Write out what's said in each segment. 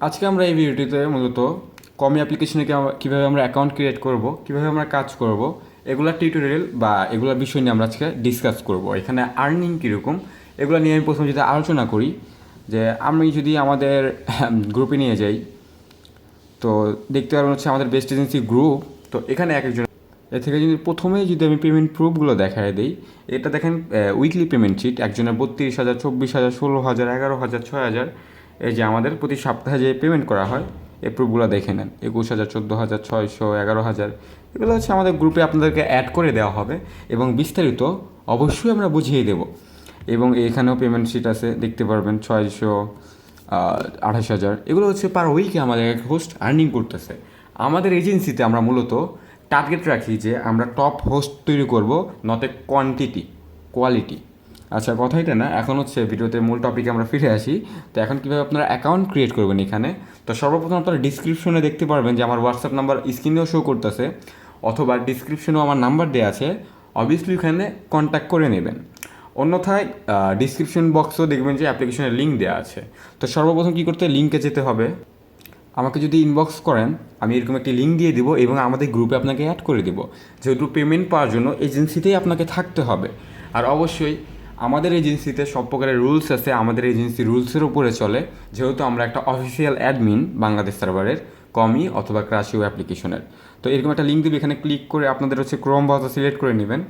আজকে আমরা এই ভিডিওটিতে মূলত কমি অ্যাপ্লিকেশনে কীভাবে আমরা অ্যাকাউন্ট ক্রিয়েট করব, কীভাবে আমরা কাজ করব, এগুলা টিউটোরিয়াল বা এগুলা বিষয় নিয়ে আমরা আজকে ডিসকাস করব। এখানে আর্নিং কীরকম, এগুলো নিয়ে আমি প্রথমে যদি আলোচনা করি, যে আমি যদি আমাদের গ্রুপে নিয়ে যাই, তো দেখতে পারবেন হচ্ছে আমাদের বেস্ট এজেন্সি গ্রুপ তো এখানে এক একজন এ থেকে যদি প্রথমেই যদি আমি পেমেন্ট প্রুফগুলো দেখায় দিই, এটা দেখেন উইকলি পেমেন্ট শিট একজনের বত্রিশ হাজার, চব্বিশ হাজার, ষোলো হাজার, এগারো হাজার, ছয় হাজার এই যে আমাদের প্রতি সপ্তাহে যে পেমেন্ট করা হয় এই প্রুফগুলো দেখে নেন। একুশ হাজার, চোদ্দ হাজার, ছয়শো, এগারো হাজার, এগুলো হচ্ছে আমাদের গ্রুপে আপনাদেরকে অ্যাড করে দেওয়া হবে এবং বিস্তারিত অবশ্যই আমরা বুঝিয়ে দেব। এবং এখানেও পেমেন্ট শিট আছে, দেখতে পারবেন, ছয়শো আঠাশ হাজার। এগুলো হচ্ছে পার উইকে আমাদের এক হোস্ট আর্নিং করতেছে। আমাদের এজেন্সিতে আমরা মূলত টার্গেট রাখি যে আমরা টপ হোস্ট তৈরি করব নতে কোয়ান্টিটি কোয়ালিটি আচ্ছা কথা এটা না। এখন হচ্ছে ভিডিওতে মূল টপিকে আমরা ফিরে আসি। তো এখন কীভাবে আপনারা অ্যাকাউন্ট ক্রিয়েট করবেন এখানে? তো সর্বপ্রথম আপনারা ডিসক্রিপশনে দেখতে পারবেন যে আমার হোয়াটসঅ্যাপ নাম্বার স্ক্রিনেও শো করতেছে, অথবা ডিসক্রিপশনেও আমার নাম্বার দেওয়া আছে। অবভিয়াসলি এখানে কন্ট্যাক্ট করে নেবেন। অন্যথায় ডিসক্রিপশন বক্সও দেখবেন যে অ্যাপ্লিকেশনের লিঙ্ক দেওয়া আছে। তো সর্বপ্রথম কী করতে লিঙ্কে যেতে হবে। আমাকে যদি ইনবক্স করেন, আমি এরকম একটি লিঙ্ক দিয়ে দিব এবং আমাদের গ্রুপে আপনাকে অ্যাড করে দিব। যেহেতু পেমেন্ট পাওয়ার জন্য এজেন্সিতেই আপনাকে থাকতে হবে। আর অবশ্যই আমাদের এজেন্সিতে সব প্রকারের রুলস আছে, আমাদের এজেন্সি রুলসের উপরে চলে। যেহেতু আমরা একটা অফিসিয়াল অ্যাডমিন বাংলাদেশ সার্ভারের কমি অথবা ক্রাশিও অ্যাপ্লিকেশনের তো এরকম একটা লিঙ্ক দেবে, এখানে ক্লিক করে আপনাদের হচ্ছে ক্রোম ব্রাউজার সিলেক্ট করে নেবেন।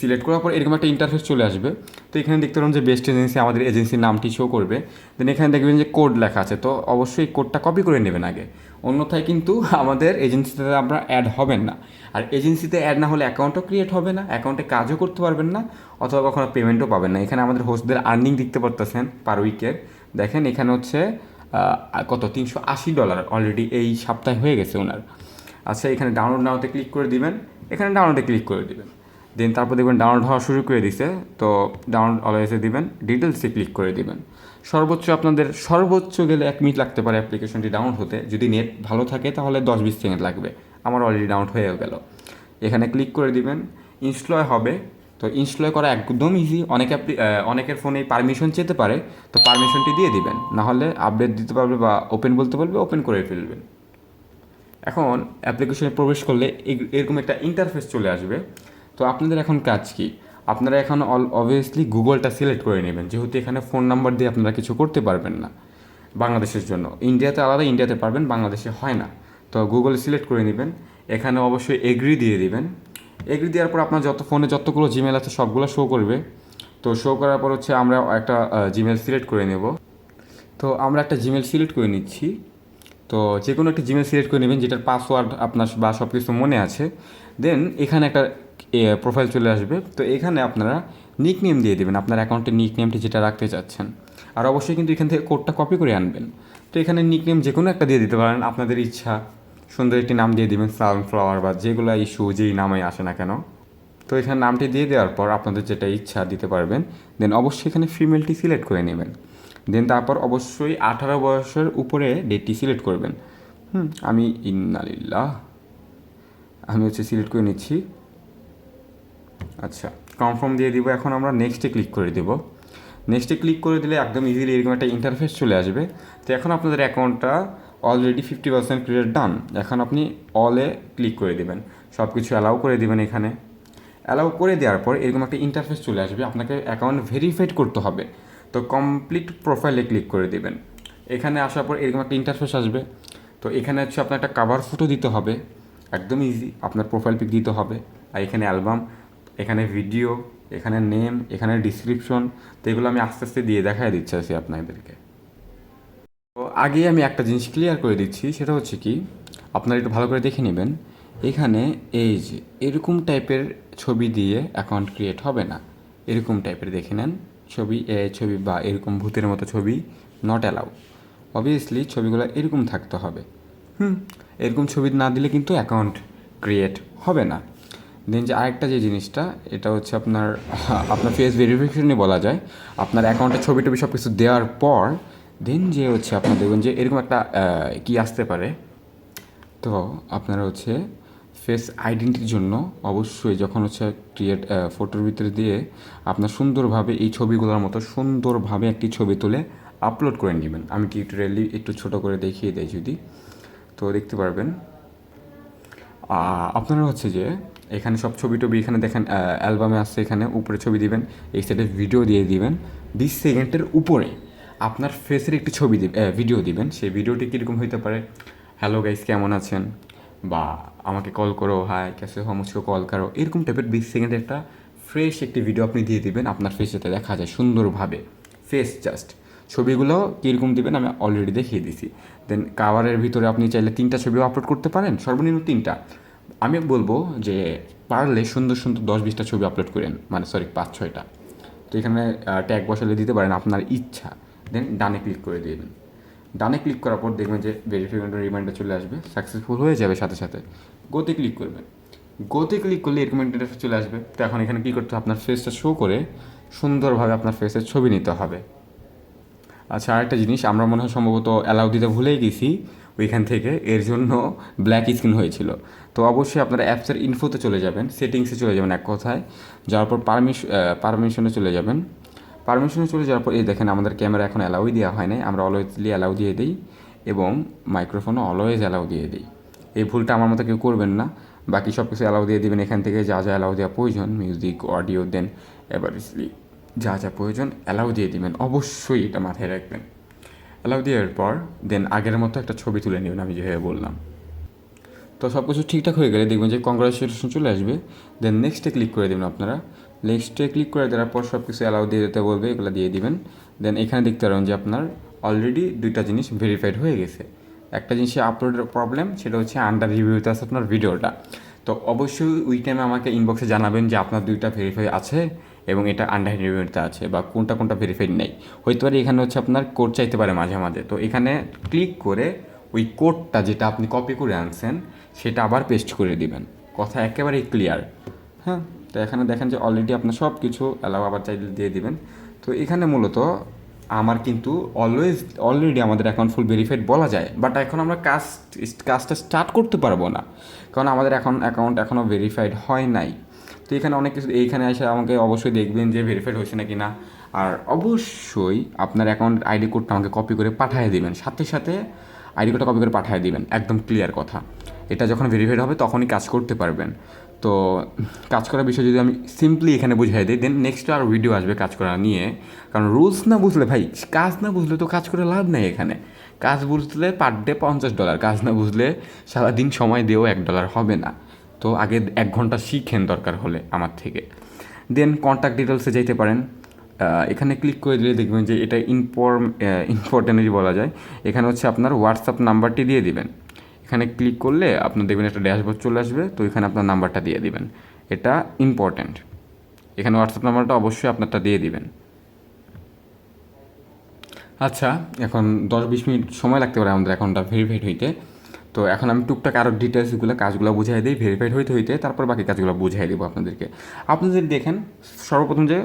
সিলেক্ট করার পর এরকম একটা ইন্টারফেস চলে আসবে। তো এখানে দেখতে পারেন যে বেস্ট এজেন্সি আমাদের এজেন্সির নামটি শো করবে। দেন এখানে দেখবেন যে কোড লেখা আছে। তো অবশ্যই কোডটা কপি করে নেবেন আগে। অন্যথায় কিন্তু আমাদের এজেন্সিতে আপনারা অ্যাড হবেন না। আর এজেন্সিতে অ্যাড না হলে অ্যাকাউন্টও ক্রিয়েট হবে না অ্যাকাউন্টে কাজও করতে পারবেন না, অথবা কখনো পেমেন্টও পাবেন না। এখানে আমাদের হোস্টদের আর্নিং দেখতে পারতেছেন পার উইকের দেখেন এখানে হচ্ছে কত? তিনশো আশি ডলার অলরেডি এই সপ্তাহে হয়ে গেছে ওনার। আচ্ছা এখানে ডাউনলোড নাওতে ক্লিক করে দিবেন। এখানে ডাউনলোডে ক্লিক করে দিবেন। দেন তারপর দেখবেন ডাউনলোড হওয়া শুরু করে দিছে। তো ডাউনলোড অলওয়েজে দিবেন ডিটেলসে ক্লিক করে দিবেন। সর্বোচ্চ আপনাদের, সর্বোচ্চ গেলে এক মিনিট লাগতে পারে অ্যাপ্লিকেশনটি ডাউনলোড হতে। যদি নেট ভালো থাকে তাহলে দশ বিশ সেকেন্ড লাগবে। আমার অলরেডি ডাউনলোড হয়ে গেল। এখানে ক্লিক করে দিবেন ইনস্টলয় হবে। তো ইনস্টলয় করা একদম ইজি অনেক অনেকের ফোনে পারমিশন চেতে পারে। তো পারমিশনটি দিয়ে দিবেন। নাহলে আপডেট দিতে পারবে বা ওপেন বলতে পারবে ওপেন করে ফেলবেন। এখন অ্যাপ্লিকেশনে প্রবেশ করলে এরকম একটা ইন্টারফেস চলে আসবে। তো আপনাদের এখন কাজ কি? আপনারা এখন অল অবভিয়াসলি গুগলটা সিলেক্ট করে নেবেন। যেহেতু এখানে ফোন নাম্বার দিয়ে আপনারা কিছু করতে পারবেন না বাংলাদেশের জন্য। ইন্ডিয়াতে আলাদা ইন্ডিয়াতে পারবেন, বাংলাদেশে হয় না। তো গুগল সিলেক্ট করে নেবেন। এখানে অবশ্যই এগ্রি দিয়ে দিবেন। এগ্রি দেওয়ার পর আপনার যত ফোনে যতগুলো জিমেল আছে সবগুলো শো করবে। তো শো করার পর হচ্ছে আমরা একটা জিমেল সিলেক্ট করে নেব। তো আমরা একটা জিমেল সিলেক্ট করে নিচ্ছি। তো যে কোনো একটা জিমেল সিলেক্ট করে নেবেন, যেটার পাসওয়ার্ড আপনার বা সব কিছু মনে আছে। দেন এখানে একটা প্রোফাইল চলে আসবে। তো এখানে আপনারা নিক নেম দিয়ে দেবেন, আপনার অ্যাকাউন্টের নিক নেমটি যেটা রাখতে চাচ্ছেন। আর অবশ্যই কিন্তু এখান থেকে কোডটা কপি করে আনবেন। তো এখানে নিক নেম যে কোনো একটা দিয়ে দিতে পারেন, আপনাদের ইচ্ছা সুন্দর একটি নাম দিয়ে দিবেন সানফ্লাওয়ার বা যেগুলো ইস্যু যেই নামে আসে না কেন। তো এখানে নামটি দিয়ে দেওয়ার পর আপনাদের যেটা ইচ্ছা দিতে পারবেন দেন অবশ্যই এখানে ফিমেলটি সিলেক্ট করে নেবেন। দেন তারপর অবশ্যই আঠারো বয়সের উপরে ডেটটি সিলেক্ট করবেন। হুম, আমি ইন্নালিল্লাহ, আমি হচ্ছে সিলেক্ট করে নিচ্ছি। আচ্ছা কনফার্ম দিয়ে দিব। এখন আমরা নেক্সটে ক্লিক করে দেব। নেক্সটে ক্লিক করে দিলে একদম ইজিলি এরকম একটা ইন্টারফেস চলে আসবে। তো এখন আপনাদের অ্যাকাউন্টটা already fifty percent clear done এখন আপনি অলে ক্লিক করে দেবেন। সব কিছু অ্যালাউ করে দেবেন এখানে। অ্যালাউ করে দেওয়ার পর এরকম একটা ইন্টারফেস চলে আসবে। আপনাকে অ্যাকাউন্ট ভেরিফাইড করতে হবে। তো কমপ্লিট প্রোফাইলে ক্লিক করে দেবেন। এখানে আসার পর এরকম একটা ইন্টারফেস আসবে। তো এখানে হচ্ছে আপনার একটা কাভার ফটো দিতে হবে। একদম ইজি আপনার প্রোফাইল পিক দিতে হবে। আর এখানে অ্যালবাম এখানে ভিডিও এখানে নেম এখানে ডিসক্রিপশন তো এগুলো আমি আস্তে আস্তে দিয়ে দেখাই দিচ্ছি আছি আপনাদেরকে। তো আগে আমি একটা জিনিস ক্লিয়ার করে দিচ্ছি, সেটা হচ্ছে কি, আপনারা একটু ভালো করে দেখে নেবেন, এখানে এই যে এরকম টাইপের ছবি দিয়ে অ্যাকাউন্ট ক্রিয়েট হবে না। এরকম টাইপের দেখে নেন, ছবি এ ছবি বা এরকম ভূতের মতো ছবি নট অ্যালাউ অবভিয়াসলি ছবিগুলো এরকম থাকতে হবে। হুম, এরকম ছবি না দিলে কিন্তু অ্যাকাউন্ট ক্রিয়েট হবে না। দেন যে আরেকটা যে জিনিসটা, এটা হচ্ছে আপনার আপনার ফেস ভেরিফিকেশনে বলা যায়। আপনার অ্যাকাউন্টে ছবি টবি সব কিছু দেওয়ার পর দেন যে হচ্ছে আপনার দেখবেন যে এরকম একটা কি আসতে পারে। তো আপনারা হচ্ছে ফেস আইডেন্টিটির জন্য অবশ্যই যখন হচ্ছে ক্রিয়েট ফটোর ভিতরে দিয়ে আপনার সুন্দরভাবে এই ছবিগুলোর মতো সুন্দরভাবে একটি ছবি তুলে আপলোড করে নেবেন। আমি টিউটোরিয়ালি একটু ছোট করে দেখিয়ে দেয় যদি। তো দেখতে পারবেন। আপনারা হচ্ছে যে এখানে সব ছবি টবি এখানে দেখেন অ্যালবামে আসছে এখানে, উপরে ছবি দিবেন, এই সাইডে ভিডিও দিয়ে দিবেন। বিশ সেকেন্ডের উপরে আপনার ফেসের একটি ছবি দিবেন ভিডিও দিবেন। সেই ভিডিওটি কীরকম হতে পারে? হ্যালো গাইস কেমন আছেন? বা আমাকে কল করো হাই ক্যাসে হো, মুঝকো কল করো। এরকম টাইপের বিশ সেকেন্ডের একটা ফ্রেশ একটি ভিডিও আপনি দিয়ে দিবেন আপনার ফেসেতে দেখা যায় সুন্দরভাবে। ফেস জাস্ট ছবিগুলো কীরকম দিবেন আমি অলরেডি দেখিয়ে দিছি। দেন কাভারের ভিতরে আপনি চাইলে তিনটা ছবিও আপলোড করতে পারেন, সর্বনিম্ন তিনটা। আমি বলব যে পারলে সুন্দর সুন্দর দশ বিশটা ছবি আপলোড করেন। মানে সরি পাঁচ, ছয়টা। তো এখানে ট্যাগ বসালে দিতে পারেন আপনার ইচ্ছা। দেন ডানে ক্লিক করে দেবেন ডানে ক্লিক করার পর দেখবেন যে ভেরিফিকেশন রিমাইন্ডার চলে আসবে। সাকসেসফুল হয়ে যাবে সাথে সাথে। গোতে ক্লিক করবেন। গোতে ক্লিক করলে এরকম ইন্টারফেস চলে আসবে। তো এখন এখানে কী করতে হবে? আপনার ফেসটা শো করে সুন্দরভাবে আপনার ফেসের ছবি নিতে হবে। আচ্ছা আরেকটা জিনিস, আমরা মনে হয় সম্ভবত অ্যালাউ দিতে ভুলেই গেছি। ওইখান থেকে। এর জন্য ব্ল্যাক স্ক্রিন হয়েছিল। তো অবশ্যই আপনারা অ্যাপসের ইনফোতে চলে যাবেন সেটিংসে চলে যাবেন এক কথায়। যাওয়ার পর পারমিশ পারমিশনে চলে যাবেন। পারমিশনে চলে যাওয়ার পর, এই দেখেন আমাদের ক্যামেরা এখন অ্যালাউই দেওয়া হয় নাই। আমরা অলওয়েজলি অ্যালাউ দিয়ে দিই এবং মাইক্রোফোনও অলওয়েজ অ্যালাউ দিয়ে দিই। এই ভুলটা আমার মতো কেউ করবেন না। বাকি সব কিছু অ্যালাউ দিয়ে দিবেন। এখান থেকে যা যা অ্যালাউ দেওয়া প্রয়োজন মিউজিক অডিও দেন এভারেজলি যা যা প্রয়োজন অ্যালাউ দিয়ে দিবেন। অবশ্যই এটা মাথায় রাখবেন। অ্যালাউ দেওয়ার পর দেন আগের মতো একটা ছবি তুলে নেবেন, আমি যেভাবে বললাম। তো সব কিছু ঠিকঠাক হয়ে গেলে দেখবেন যে কংগ্রাচুলেশন চলে আসবে। দেন নেক্সটে ক্লিক করে দেবেন আপনারা। নেক্সটে ক্লিক করে দেওয়ার পর সব কিছু অ্যালাউ দিয়ে দিতে বলবে, এগুলো দিয়ে দিবেন। দেন এখানে দেখতে পারবেন যে আপনার অলরেডি দুইটা জিনিস ভেরিফাইড হয়ে গেছে। একটা জিনিসে আপলোডের প্রবলেম সেটা হচ্ছে আন্ডার রিভিউতে আছে আপনার ভিডিওটা তো অবশ্যই ওই টাইমে আমাকে ইনবক্সে জানাবেন যে আপনার দুইটা ভেরিফাই আছে। এবং এটা আন্ডার রিভিউতে আছে বা কোনটা কোনটা ভেরিফাইড নেই। হইতে পারে এখানে হচ্ছে আপনার কোড চাইতে পারে মাঝে মাঝে। তো এখানে ক্লিক করে ওই কোডটা যেটা আপনি কপি করে আনছেন, সেটা আবার পেস্ট করে দিবেন। কথা একেবারেই ক্লিয়ার হ্যাঁ? তো এখানে দেখেন যে অলরেডি আপনার সব কিছু অ্যালাউ আবার চাইলে দিয়ে দিবেন। তো এখানে মূলত আমার কিন্তু অলওয়েজ অলরেডি আমাদের অ্যাকাউন্ট ফুল ভেরিফাইড বলা যায়। বাট এখন আমরা কাজ কাজটা স্টার্ট করতে পারব না। কারণ আমাদের এখন অ্যাকাউন্ট এখনও ভেরিফাইড হয় নাই। তো এখানে অনেক কিছু, এইখানে এসে আমাকে অবশ্যই দেখবেন যে ভেরিফাইড হয়েছে নাকি না। আর অবশ্যই আপনার অ্যাকাউন্ট আইডি কোডটা আমাকে কপি করে পাঠিয়ে দেবেন। সাথে সাথে আইডি কোডটা কপি করে পাঠিয়ে দেবেন, একদম ক্লিয়ার কথা। এটা যখন ভেরিফাইড হবে তখনই কাজ করতে পারবেন। তো কাজ করার বিষয়ে যদি আমি সিম্পলি এখানে বুঝাই দিই দেন নেক্সট আর ভিডিও আসবে কাজ করা নিয়ে। কারণ রুলস না বুঝলে ভাই, কাজ না বুঝলে তো কাজ করে লাভ নেই এখানে। কাজ বুঝলে পার ডে পঞ্চাশ ডলার কাজ না বুঝলে সারাদিন সময় দিয়েও এক ডলার হবে না। তো আগে এক ঘণ্টা শিখেন দরকার হলে আমার থেকে। দেন কন্ট্যাক্ট ডিটেলসে যাইতে পারেন। এখানে ক্লিক করে দিলে দেখবেন যে এটা ইম্পর ইম্পর্টেন্টই বলা যায়। এখানে হচ্ছে আপনার হোয়াটসঅ্যাপ নাম্বারটি দিয়ে দিবেন। এখানে ক্লিক করলে আপনার দেখবেন একটা ড্যাশবোর্ড চলে আসবে, তো এখানে আপনার নাম্বারটা দিয়ে দিবেন। এটা ইম্পর্ট্যান্ট এখানে হোয়াটসঅ্যাপ নাম্বারটা অবশ্যই আপনারটা দিয়ে দিবেন। আচ্ছা এখন দশ বিশ মিনিট সময় লাগতে পারে আমাদের অ্যাকাউন্টটা ভেরিফাইড হইতে। তো এখন আমি টুকটাক আরও ডিটেলসগুলো কাজগুলো বুঝাই দিই ভেরিফাইড হইতে হইতে তারপর বাকি কাজগুলো বুঝাই দেবো আপনাদেরকে। আপনাদের দেখেন, সর্বপ্রথম যে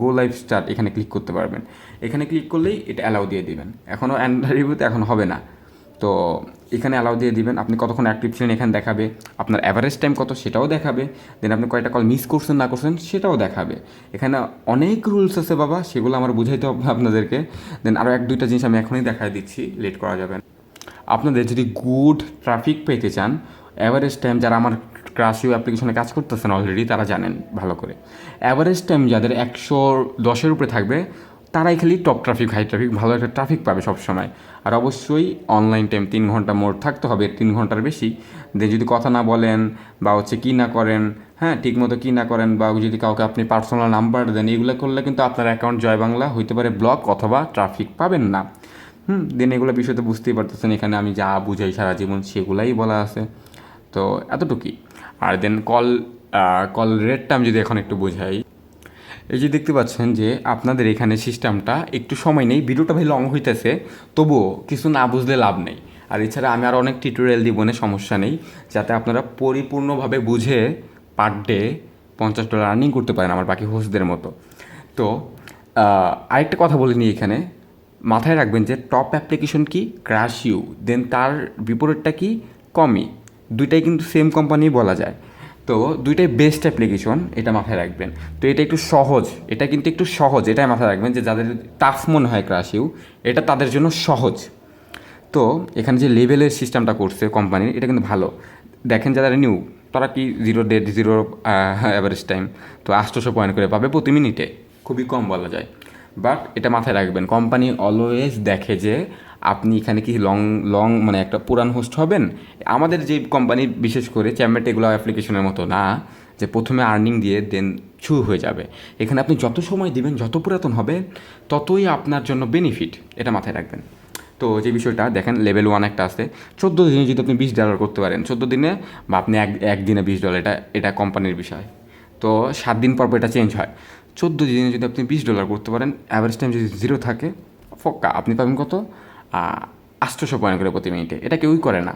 গো লাইফ স্টার্ট এখানে ক্লিক করতে পারবেন। এখানে ক্লিক করলেই এটা অ্যালাউ দিয়ে দিবেন। এখনও অ্যান্ডার রিভিউতে এখন হবে না। তো এখানে অ্যালাউ দিয়ে দিবেন। আপনি কতক্ষণ অ্যাক্টিভ ছিলেন এখানে দেখাবে। আপনার অ্যাভারেজ টাইম কত সেটাও দেখাবে। দেন আপনি কয়টা কল মিস করছেন, না করছেন সেটাও দেখাবে। এখানে অনেক রুলস আছে বাবা, সেগুলো আমার বুঝাইতে হবে আপনাদেরকে। দেন আরও এক দুইটা জিনিস আমি এখনই দেখাই দিচ্ছি লেট করা যাবে না। আপনাদের যদি গুড ট্রাফিক পেতে চান অ্যাভারেজ টাইম যারা আমার ক্রাসিও অ্যাপ্লিকেশনে কাজ করতেছেন অলরেডি তারা জানেন ভালো করে। অ্যাভারেজ টাইম যাদের একশো দশের উপরে থাকবে, তারাই খালি টপ ট্রাফিক হাই ট্রাফিক ভালো একটা ট্রাফিক পাবে সবসময়। আর অবশ্যই অনলাইন টাইম তিন ঘণ্টা মোট থাকতে হবে, তিন ঘণ্টার বেশি। দিয়ে যদি কথা না বলেন বা হচ্ছে কী না করেন হ্যাঁ ঠিক মতো কী না করেন বা যদি কাউকে আপনি পার্সোনাল নাম্বার দেন, এগুলো করলে কিন্তু আপনার অ্যাকাউন্ট জয় বাংলা হইতে পারে ব্লক অথবা ট্রাফিক পাবেন না। হুম, দেন এগুলো বিষয় তো বুঝতেই পারতেছেন, এখানে আমি যা বুঝাই সারা জীবন সেগুলাই বলা আছে। তো এতটুকুই। আর দেন কল কল রেটটা আমি যদি এখন একটু বোঝাই, এই যে দেখতে পাচ্ছেন যে আপনাদের এখানে সিস্টেমটা একটু সময় নেই ভিডিওটা ভাই লং হইতেছে, তবুও কিছু না বুঝলে লাভ নেই। আর এছাড়া আমি আর অনেক টিউটোরিয়াল দিব না সমস্যা নেই, যাতে আপনারা পরিপূর্ণভাবে বুঝে পার ডে পঞ্চাশ ডলার আর্নিং করতে পারেন আমার বাকি হোস্টদের মতো। তো আরেকটা কথা বলে নিই এখানে মাথায় রাখবেন যে টপ অ্যাপ্লিকেশন কি? ক্রাশ ইউ দেন তার বিপরীতটা কি? কমি দুইটাই কিন্তু সেম কোম্পানি বলা যায়। তো দুইটাই বেস্ট অ্যাপ্লিকেশন এটা মাথায় রাখবেন। তো এটা একটু সহজ। এটা কিন্তু একটু সহজ। এটাই মাথায় রাখবেন যে যাদের টাফ মনে হয় ক্রাশিউ এটা তাদের জন্য সহজ। তো এখানে যে লেভেলের সিস্টেমটা করছে কোম্পানির এটা কিন্তু ভালো। দেখেন যারা নিউ তারা কি zero date zero average time তো আটশোশো পয়েন্ট করে পাবে প্রতি মিনিটে খুবই কম বলা যায়। বাট এটা মাথায় রাখবেন কোম্পানি অলওয়েজ দেখে যে আপনি এখানে কি লং লং মানে একটা পুরান হোস্ট হবেন। আমাদের যে কোম্পানি বিশেষ করে চ্যাম্বেট এগুলো অ্যাপ্লিকেশনের মতো না, যে প্রথমে আর্নিং দিয়ে দেন ছু হয়ে যাবে। এখানে আপনি যত সময় দিবেন, যত পুরাতন হবে, ততই আপনার জন্য বেনিফিট এটা মাথায় রাখবেন। তো যে বিষয়টা, দেখেন লেভেল ওয়ান একটা আছে। চোদ্দ দিনে যদি আপনি বিশ ডলার করতে পারেন, চোদ্দ দিনে বা আপনি এক, একদিনে বিশ ডলার এটা এটা কোম্পানির বিষয়। তো সাত দিন পর এটা চেঞ্জ হয়। চোদ্দ দিনে যদি আপনি বিশ ডলার করতে পারেন অ্যাভারেজ টাইম যদি জিরো থাকে ফক্কা আপনি পাবেন কত? আষ্টশো পয়েন্ট করে প্রতি মিনিটে এটা কেউই করে না।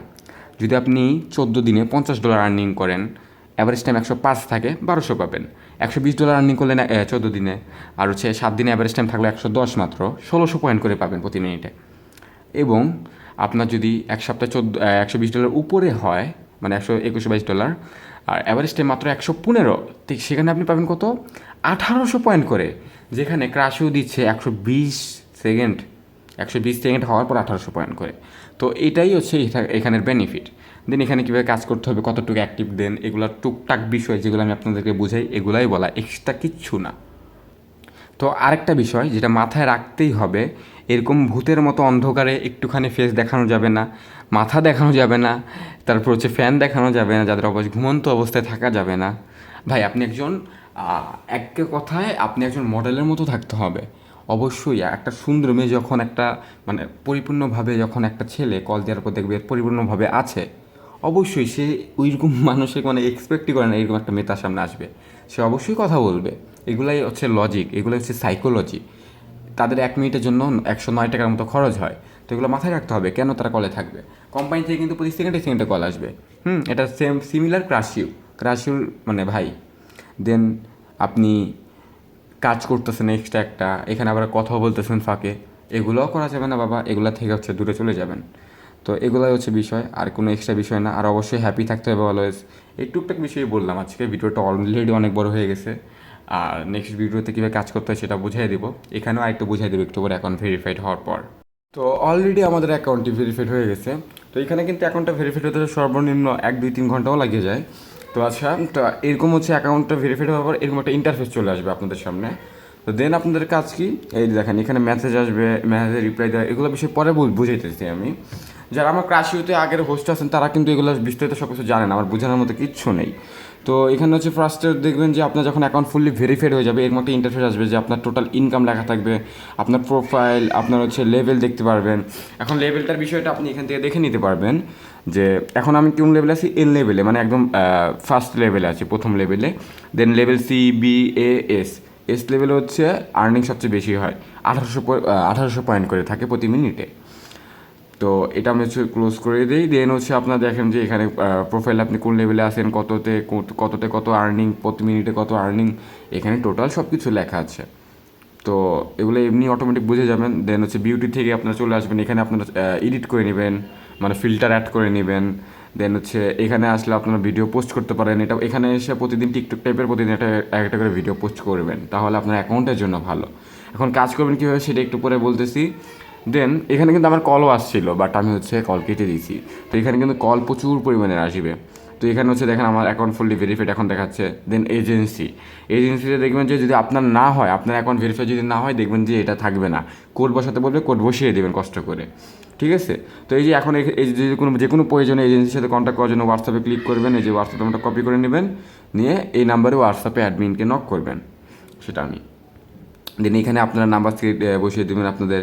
যদি আপনি চোদ্দ দিনে পঞ্চাশ ডলার আর্নিং করেন অ্যাভারেজ টাইম একশো পাঁচ থাকে, বারোশো পাবেন। একশো বিশ ডলার আর্নিং করলেন চোদ্দ দিনে। আর হচ্ছে সাত দিনে অ্যাভারেজ টাইম থাকলে একশো দশ মাত্র, ষোলোশো পয়েন্ট করে পাবেন প্রতি মিনিটে এবং আপনার যদি এক সপ্তাহে চোদ্দ একশো বিশ ডলার উপরে হয় মানে একশো একুশো বাইশ ডলার আর অ্যাভারেজ মাত্র একশো পনেরো। ঠিক সেখানে আপনি পাবেন কত? আঠারোশো পয়েন্ট করে, যেখানে ক্রাশও দিচ্ছে একশো বিশ সেকেন্ড একশো বিশ সেকেন্ড হওয়ার পর আঠারোশো পয়েন্ট করে। তো এটাই হচ্ছে এখানের বেনিফিট দেন এখানে কীভাবে কাজ করতে হবে, কতটুকু অ্যাক্টিভ দেন এগুলো টুকটাক বিষয় যেগুলো আমি আপনাদেরকে বুঝাই, এগুলাই বলা এক্সট্রা কিচ্ছু না। তো আরেকটা বিষয় যেটা মাথায় রাখতেই হবে এরকম ভূতের মতো অন্ধকারে একটুখানি ফেস দেখানো যাবে না, মাথা দেখানো যাবে না, তারপর হচ্ছে ফ্যান দেখানো যাবে না, যাদের অবশ্য ঘুমন্ত অবস্থায় থাকা যাবে না। ভাই, আপনি একজন এক কথায় আপনি একজন মডেলের মতো থাকতে হবে। অবশ্যই, একটা সুন্দর মেয়ে যখন একটা মানে পরিপূর্ণভাবে যখন একটা ছেলে কল দেওয়ার পর দেখবে পরিপূর্ণভাবে আছে। অবশ্যই, সে ওইরকম মানুষের মানে এক্সপেক্টই করে না এরকম একটা মেয়ে তার সামনে আসবে। সে অবশ্যই কথা বলবে। এগুলাই হচ্ছে লজিক এগুলো হচ্ছে সাইকোলজি তাদের এক মিনিটের জন্য একশো নয় টাকার মতো খরচ হয়। তো এগুলো মাথায় রাখতে হবে, কেন তারা কলে থাকবে? কোম্পানি থেকে কিন্তু প্রতি সেকেন্ডে সেকেন্ডে কল আসবে। হুম, এটা সেম সিমিলার ক্রাশিউ ক্রাশিউর মানে ভাই দেন আপনি কাজ করতেছেন এক্সট্রা একটা, এখানে আবার কথাও বলতেছেন ফাঁকে। এগুলোও করা যাবে না বাবা, এগুলো থেকে হচ্ছে দূরে চলে যাবেন। তো এগুলোই হচ্ছে বিষয়, আর কোনো এক্সট্রা বিষয় না। আর অবশ্যই হ্যাপি থাকতে হবে অলওয়েজ এই টুকটাক বিষয়ে বললাম আজকে ভিডিওটা অলরেডি অনেক বড় হয়ে গেছে। আর নেক্সট ভিডিওতে কীভাবে কাজ করতে হয় সেটা বুঝিয়ে দেবো। এখানেও আরেকটু বুঝিয়ে দেবো একটু করে অ্যাকাউন্ট ভেরিফাইড হওয়ার পর। তো অলরেডি আমাদের অ্যাকাউন্টটি ভেরিফাইড হয়ে গেছে। তো এখানে কিন্তু অ্যাকাউন্টটা ভেরিফাইড হতে সর্বনিম্ন এক, দুই, তিন ঘন্টাও লাগিয়ে যায়। তো আচ্ছা তো এরকম হচ্ছে অ্যাকাউন্টটা ভেরিফাইড হওয়ার পর এরকম একটা ইন্টারফেস চলে আসবে আপনাদের সামনে। তো দেন আপনাদের কাজ কি? এই দেখেন, এখানে মেসেজ আসবে মেসেজে রিপ্লাই দেওয়া, এগুলো বিষয়ে পরে বুঝাইতেছি আমি। যারা আমার ক্রাশিওতে আগের হোস্ট আছেন, তারা কিন্তু এগুলো বিস্তারিত সব কিছু জানেন আমার বোঝানোর মতো কিচ্ছু নেই। তো এখানে হচ্ছে ফার্স্টে দেখবেন যে আপনার যখন অ্যাকাউন্ট ফুললি ভেরিফাইড হয়ে যাবে, এর মধ্যে ইন্টারফেস আসবে যে আপনার টোটাল ইনকাম লেখা থাকবে, আপনার প্রোফাইল আপনার হচ্ছে লেভেল দেখতে পারবেন। এখন লেভেলটার বিষয়টা আপনি এখান থেকে দেখে নিতে পারবেন যে এখন আমি কোন লেভেলে আছি? এন লেভেলে মানে একদম ফার্স্ট লেভেলে আছি, প্রথম লেভেলে then level C B A S S লেভেলে হচ্ছে আর্নিং সবচেয়ে বেশি হয়, আঠারোশো আঠারোশো পয়েন্ট করে থাকে প্রতি মিনিটে তো এটা আমি হচ্ছে ক্লোজ করে দিই। দেন হচ্ছে আপনার দেখেন যে এখানে প্রোফাইল আপনি কোন লেভেলে আছেন, কততে কততে কত আর্নিং প্রতি মিনিটে কত আর্নিং এখানে টোটাল সব কিছু লেখা আছে। তো এগুলো এমনি অটোমেটিক বুঝে যাবেন। দেন হচ্ছে বিউটি থেকে আপনারা চলে আসবেন। এখানে আপনারা এডিট করে নেবেন মানে ফিল্টার অ্যাড করে নেবেন। দেন হচ্ছে এখানে আসলে আপনারা ভিডিও পোস্ট করতে পারেন। এটা, এখানে এসে প্রতিদিন টিকটক টাইপের প্রতিদিন একটা এক একটা করে ভিডিও পোস্ট করবেন। তাহলে আপনার অ্যাকাউন্টের জন্য ভালো। এখন কাজ করবেন কীভাবে সেটা একটু পরে বলতেছি। দেন এখানে কিন্তু আমার কলও আসছিল বাট আমি হচ্ছে কল কেটে দিয়েছি। তো এখানে কিন্তু কল প্রচুর পরিমাণে আসবে। তো এখানে হচ্ছে দেখেন আমার অ্যাকাউন্ট ফুললি ভেরিফাইড এখন দেখাচ্ছে। দেন এজেন্সি এজেন্সিতে দেখবেন যে যদি আপনার না হয়, আপনার অ্যাকাউন্ট ভেরিফাই যদি না হয়, দেখবেন যে এটা থাকবে না। কোড বসাতে বলবে কোড বসিয়ে দেবেন কষ্ট করে। ঠিক আছে? তো এই যে এখন এই যে কোনো যে কোনো প্রয়োজনে এজেন্সির সাথে কন্ট্যাক্ট করার জন্য হোয়াটসঅ্যাপে ক্লিক করবেন, এই যে হোয়াটসঅ্যাপ নাম্বারটা কপি করে নেবেন। নিয়ে এই নাম্বারে হোয়াটসঅ্যাপে অ্যাডমিনকে নক করবেন। সেটা আমি। দেন এখানে আপনারা নাম্বার বসিয়ে দেবেন আপনাদের।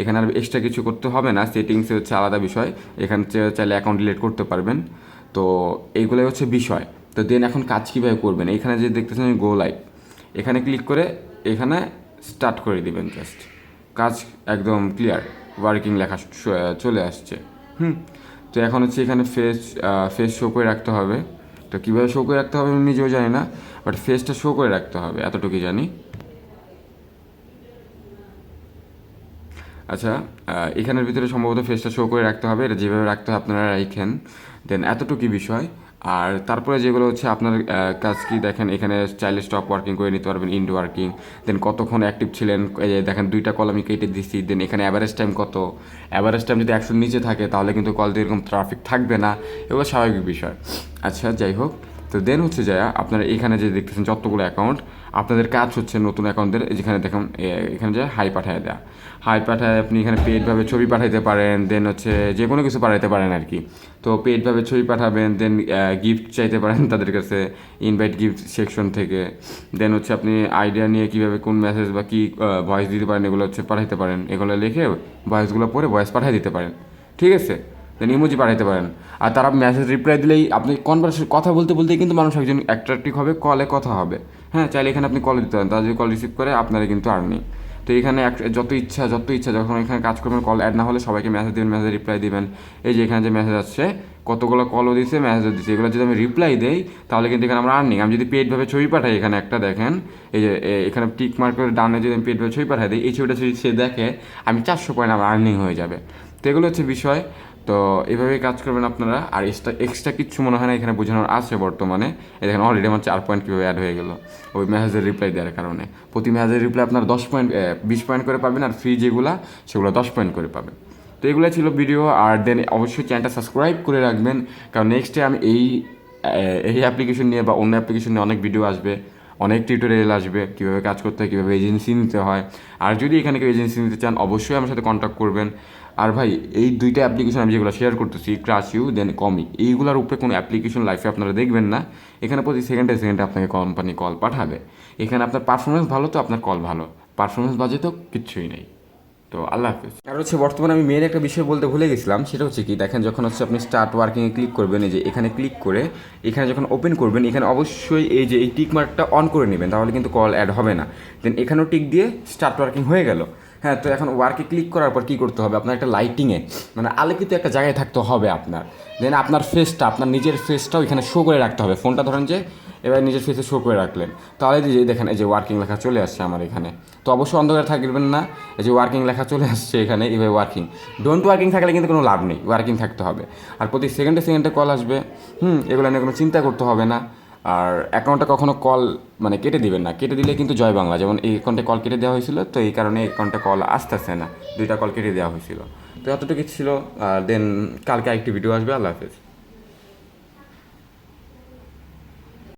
এখানে আর এক্সট্রা কিছু করতে হবে না সেটিংসে হচ্ছে আলাদা বিষয়। এখানে চাইলে অ্যাকাউন্ট ডিলিট করতে পারবেন। তো এইগুলোই হচ্ছে বিষয়। তো দেন এখন কাজ কীভাবে করবেন? এখানে যে দেখতেছেন গো লাইভ এখানে ক্লিক করে এখানে স্টার্ট করে দিবেন জাস্ট কাজ একদম ক্লিয়ার ওয়ার্কিং লেখা চলে আসছে। হুম। তো এখন হচ্ছে এখানে ফেস ফেস শো করে রাখতে হবে। তো কীভাবে শো করে রাখতে হবে আমি নিজেও জানি না বাট ফেসটা শো করে রাখতে হবে, এতটুকুই জানি। আচ্ছা এখানের ভিতরে সম্ভবত ফেসটা শো করে রাখতে হবে। এটা যেভাবে রাখতে হয় আপনারা রাখেন। দেন এতটুকুই বিষয়। আর তারপরে যেগুলো হচ্ছে আপনার কাজ কি দেখেন, এখানে চাইলে স্টপ ওয়ার্কিং করে নিতে পারবেন ইন্ড ওয়ার্কিং দেন কতক্ষণ অ্যাক্টিভ ছিলেন দেখেন দুইটা কল আমি কেটে দিচ্ছি দেন এখানে অ্যাভারেজ টাইম কত? অ্যাভারেজ টাইম যদি একশোর নিচে থাকে, তাহলে কিন্তু কল দিয়ে এরকম ট্রাফিক থাকবে না। এগুলো স্বাভাবিক বিষয়। আচ্ছা যাই হোক। তো দেন হচ্ছে যা আপনারা এখানে যে দেখতেছেন যতগুলো অ্যাকাউন্ট আপনাদের কাজ হচ্ছে নতুন অ্যাকাউন্টের যেখানে দেখুন এখানে যে হাই পাঠায় দেওয়া হাই পাঠায় আপনি এখানে পেডভাবে ছবি পাঠাইতে পারেন দেন হচ্ছে যে কোনো কিছু পাঠাইতে পারেন আর কি। তো পেডভাবে ছবি পাঠাবেন দেন গিফট চাইতে পারেন তাদের কাছে ইনভাইট গিফট সেকশন থেকে। দেন হচ্ছে আপনি আইডিয়া নিয়ে কীভাবে কোন মেসেজ বা কী ভয়েস দিতে পারেন, এগুলো হচ্ছে পাঠাইতে পারেন। এগুলো লিখে ভয়েসগুলো পরে ভয়েস পাঠিয়ে দিতে পারেন। ঠিক আছে? দেন ইমোজি পাঠাইতে পারেন। আর তারা মেসেজ রিপ্লাই দিলেই আপনি কনভারসেশন কথা বলতে বলতেই কিন্তু মানুষ একজন অ্যাট্রাকটিভ হবে কলে কথা হবে। হ্যাঁ চাইলে এখানে আপনি কল দিতে পারেন। তারা যদি কল রিসিভ করে আপনারা কিন্তু আর নেই তো এখানে যত ইচ্ছা যত ইচ্ছা, যখন এখানে কাজ করবেন কল অ্যাড না হলে সবাইকে মেসেজ দিবেন মেসেজ রিপ্লাই দিবেন। এই যে এখানে যে মেসেজ আসছে, কতগুলো কলও দিছে মেসেজও দিছে। এগুলো যদি আমি রিপ্লাই দেই, তাহলে কিন্তু এখানে আমরা আর্নিং আমি যদি পেডভাবে ছবি পাঠাই এখানে একটা, দেখেন, এই যে এখানে টিক মার্ক করে ডানে যদি আমি পেডভাবে ছবি পাঠাই দিই, এই ছবিটা যদি সে দেখে, আমি চারশো পয়েন্ট আমার আর্নিং হয়ে যাবে। তো এগুলো হচ্ছে বিষয়। তো এভাবে কাজ করবেন আপনারা। আর এক্সট্রা এক্সট্রা কিচ্ছু মনে হয় না এখানে বোঝানোর আছে বর্তমানে। এই দেখেন অলরেডি আমার চার পয়েন্ট কীভাবে অ্যাড হয়ে গেলো। ওই মেসেজের রিপ্লাই দেওয়ার কারণে। প্রতি মেসেজের রিপ্লাই আপনার দশ পয়েন্ট বিশ পয়েন্ট করে পাবেন, আর ফ্রি যেগুলো, সেগুলো দশ পয়েন্ট করে পাবেন। তো এগুলো ছিল ভিডিও আর দেন অবশ্যই চ্যানেলটা সাবস্ক্রাইব করে রাখবেন। কারণ নেক্সটে আমি এই এই অ্যাপ্লিকেশন নিয়ে বা অন্য অ্যাপ্লিকেশন নিয়ে অনেক ভিডিও আসবে, অনেক টিউটোরিয়াল আসবে, কীভাবে কাজ করতে হয়, কীভাবে এজেন্সি নিতে হয়। আর যদি এখানে কেউ এজেন্সি নিতে চান, অবশ্যই আমার সাথে কন্ট্যাক্ট করবেন। আর ভাই, এই দুইটা অ্যাপ্লিকেশন আমি যেগুলো শেয়ার করতেছি ক্রাশ ইউ দেন কমি এইগুলোর উপরে কোনো অ্যাপ্লিকেশন লাইফে আপনারা দেখবেন না। এখানে প্রতি সেকেন্ডে সেকেন্ডে আপনাকে কোম্পানি কল পাঠাবে। এখানে আপনার পারফরমেন্স ভালো তো আপনার কল ভালো। পারফরমেন্স বাজে তো কিচ্ছুই নেই। তো আল্লাহ হাফিজ। আর হচ্ছে বর্তমানে আমি মেয়ের একটা বিষয় বলতে ভুলে গেছিলাম, সেটা হচ্ছে কি, দেখেন যখন হচ্ছে আপনি স্টার্ট ওয়ার্কিংয়ে ক্লিক করবেন, এই যে এখানে ক্লিক করে, এখানে যখন ওপেন করবেন, এখানে অবশ্যই এই যে এই টিক মার্কটা অন করে নেবেন, তাহলে কিন্তু কল অ্যাড হবে না। দেন এখানেও টিক দিয়ে স্টার্ট ওয়ার্কিং হয়ে গেল। হ্যাঁ তো এখন ওয়ার্কে ক্লিক করার পর কী করতে হবে? আপনার একটা লাইটিংয়ে মানে আলোকিত একটা জায়গায় থাকতে হবে আপনার। দেন আপনার ফেসটা আপনার নিজের ফেসটাও এখানে শো করে রাখতে হবে। ফোনটা ধরেন যে, এবার নিজের ফেসে শো করে রাখলেন। তাহলে যে, দেখেন, এই যে ওয়ার্কিং লেখা চলে আসছে আমার এখানে। তো অবশ্যই অন্ধকার থাকবেন না। এই যে ওয়ার্কিং লেখা চলে আসছে এখানে, এভাবে ওয়ার্কিং ডোন্ট ওয়ার্কিং থাকলে কিন্তু কোনো লাভ নেই। ওয়ার্কিং থাকতে হবে। আর প্রতি সেকেন্ডে সেকেন্ডে কল আসবে। হুম, এগুলো নিয়ে কোনো চিন্তা করতে হবে না। আর অ্যাকাউন্টটা কখনো কল মানে কেটে দিবেন না। কেটে দিলে কিন্তু জয় বাংলা। যেমন এই অ্যাকাউন্টে কল কেটে দেওয়া হয়েছিল, তো এই কারণে অ্যাকাউন্টে কল আসতেছে না। দুইটা কল কেটে দেওয়া হয়েছিল। তো এতটুকু ছিল দেন কালকে আরেকটি ভিডিও আসবে। আল্লাহ হাফেজ।